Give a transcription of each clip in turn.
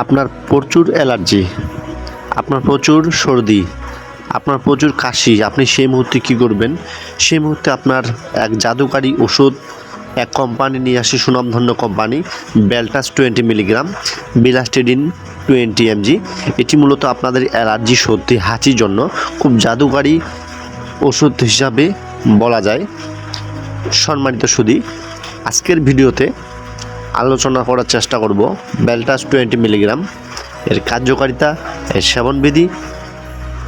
আপনার প্রচুর অ্যালার্জি, আপনার প্রচুর সর্দি, আপনার প্রচুর কাশি, আপনি সেই মুহূর্তে কী করবেন? সেই মুহূর্তে আপনার এক জাদুকারী ওষুধ, এক কোম্পানি নিয়ে আসে সুনামধন্য কোম্পানি বেলটাস টোয়েন্টি মিলিগ্রাম বিলাস্টেডিন টোয়েন্টি এমজি এটি মূলত আপনাদের অ্যালার্জি সর্দি হাঁচির জন্য খুব জাদুকারী ওষুধ হিসাবে বলা যায়। সম্মানিত সুদী, আজকের ভিডিওতে আলোচনা করার চেষ্টা করব। বেলটাস টোয়েন্টি মিলিগ্রাম। এর কার্যকারিতা, এর সেবনবিধি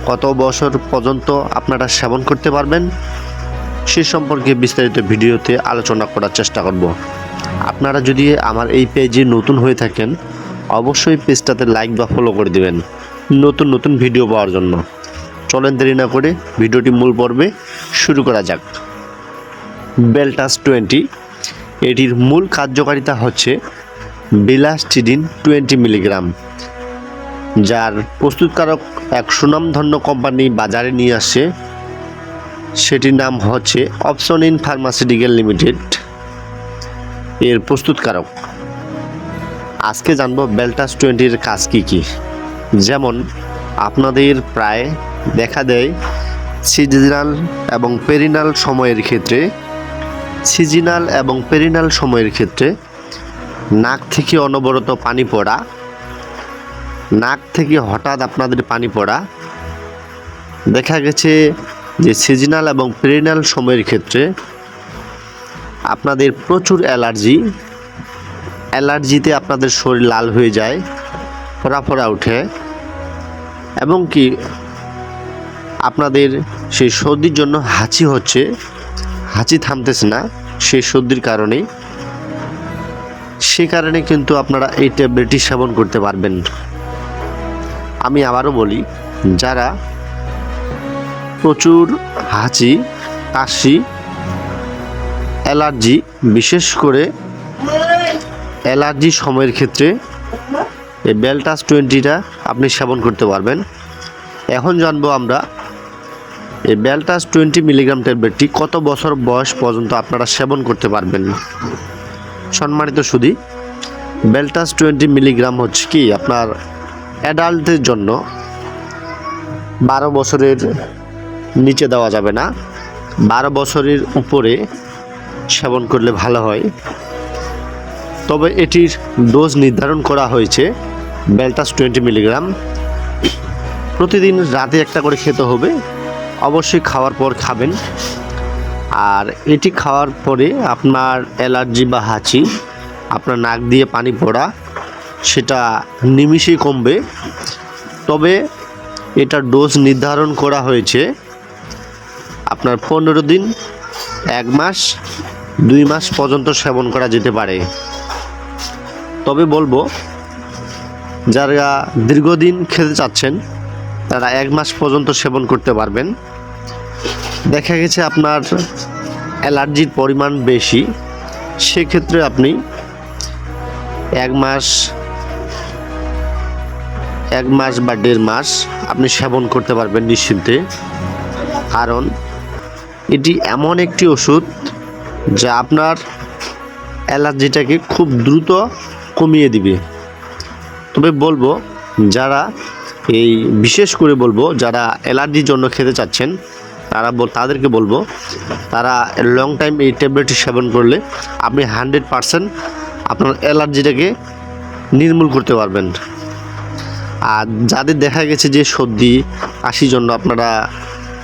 কত বছর পর্যন্ত আপনারা সেবন করতে পারবেন, সে সম্পর্কে বিস্তারিত ভিডিওতে আলোচনা করার চেষ্টা করব। আপনারা যদি আমার এই পেজে নতুন হয়ে থাকেন, অবশ্যই পেজটাতে লাইক বা ফলো করে দিবেন নতুন নতুন ভিডিও পাওয়ার জন্য। চলেন দেরি না করে ভিডিওটি মূল পর্বে শুরু করা যাক। বেলটাস টোয়েন্টি এটির মূল কার্যকারিতা হচ্ছে বিলাস্টিডিন টোয়েন্টি মিলিগ্রাম, যার প্রস্তুতকারক এক সুনামধন্য কোম্পানি বাজারে নিয়ে আসে। সেটির নাম হচ্ছে অপশন ইন ফার্মাসিউটিক্যাল লিমিটেড। এর প্রস্তুতকারক। আজকে জানব বেলটাস টোয়েন্টির কাজ কী কী। যেমন, আপনাদের প্রায় দেখা দেয় সিজনাল এবং পেরিনাল সময়ের ক্ষেত্রে সিজনাল এবং পেরিনাল সময়ের ক্ষেত্রে নাক থেকে অনবরত পানি পড়া, নাক থেকে হঠাৎ আপনাদের পানি পড়া। দেখা গেছে যে সিজনাল এবং পেরিনাল সময়ের ক্ষেত্রে আপনাদের প্রচুর অ্যালার্জি, অ্যালার্জিতে আপনাদের শরীর লাল হয়ে যায় ফোড়া ওঠে এবং কি আপনাদের সেই সর্দির জন্য হাঁচি হচ্ছে। হাঁচি থামতেছে না, সেই সর্দির কারণেই। সে কারণে কিন্তু আপনারা এই ট্যাবলেটটি সেবন করতে পারবেন। আমি আবারও বলি, যারা প্রচুর হাঁচি, কাশি, অ্যালার্জি, বিশেষ করে অ্যালার্জি সময়ের ক্ষেত্রে এই বেলটাস টোয়েন্টিটা আপনি সেবন করতে পারবেন। এখন জানব আমরা এই বেলটাস টোয়েন্টি মিলিগ্রাম ট্যাবলেটটি কত বছর বয়স পর্যন্ত আপনারা সেবন করতে পারবেন? সম্মানিত সুদী বেলটাস টোয়েন্টি মিলিগ্রাম হচ্ছে কি আপনার অ্যাডাল্টদের জন্য বারো বছরের নিচে দেওয়া যাবে না। বারো বছরের উপরে সেবন করলে ভালো হয়। তবে এটির ডোজ নির্ধারণ করা হয়েছে বেলটাস টোয়েন্টি মিলিগ্রাম। প্রতিদিন রাতে একটা করে খেতে হবে। অবশ্যই খাওয়ার পর খাবেন। আর এটি খাওয়ার পরে আপনার অ্যালার্জি বা হাঁচি, আপনার নাক দিয়ে পানি পড়া, সেটা নিমিষেই কমবে। তবে এটা ডোজ নির্ধারণ করা হয়েছে আপনার পনেরো দিন, এক মাস, দুই মাস পর্যন্ত সেবন করা যেতে পারে। তবে বলব, যারা দীর্ঘদিন খেতে চাচ্ছেন তারা এক মাস পর্যন্ত সেবন করতে পারবেন। দেখা গেছে আপনার অ্যালার্জির পরিমাণ বেশি, সেক্ষেত্রে আপনি এক মাস এক মাস বা দেড় মাস আপনি সেবন করতে পারবেন নিশ্চিন্তে। কারণ এটি এমন একটি ওষুধ যা আপনার অ্যালার্জিটাকে খুব দ্রুত কমিয়ে দিবে। তবে বলব, যারা এই বিশেষ করে বলব, যারা অ্যালার্জির জন্য খেতে চাচ্ছেন, তারা তাদেরকে বলব, তারা লং টাইম এই ট্যাবলেটটি সেবন করলে আপনি হান্ড্রেড পারসেন্ট আপনার অ্যালার্জিটাকে নির্মূল করতে পারবেন। আর যাদের দেখা গেছে যে সর্দি, কাশির জন্য আপনারা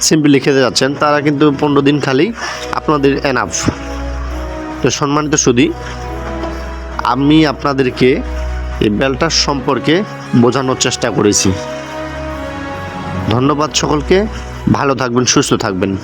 সিম্পলি খেতে যাচ্ছেন, তারা কিন্তু পনেরো দিন খালি আপনাদের এনাফ তো সম্মানিত সুদী আমি আপনাদেরকে এই বেলটার সম্পর্কে বোঝানোর চেষ্টা করেছি। ধন্যবাদ সকলকে। ভালো থাকবেন সুস্থ থাকবেন।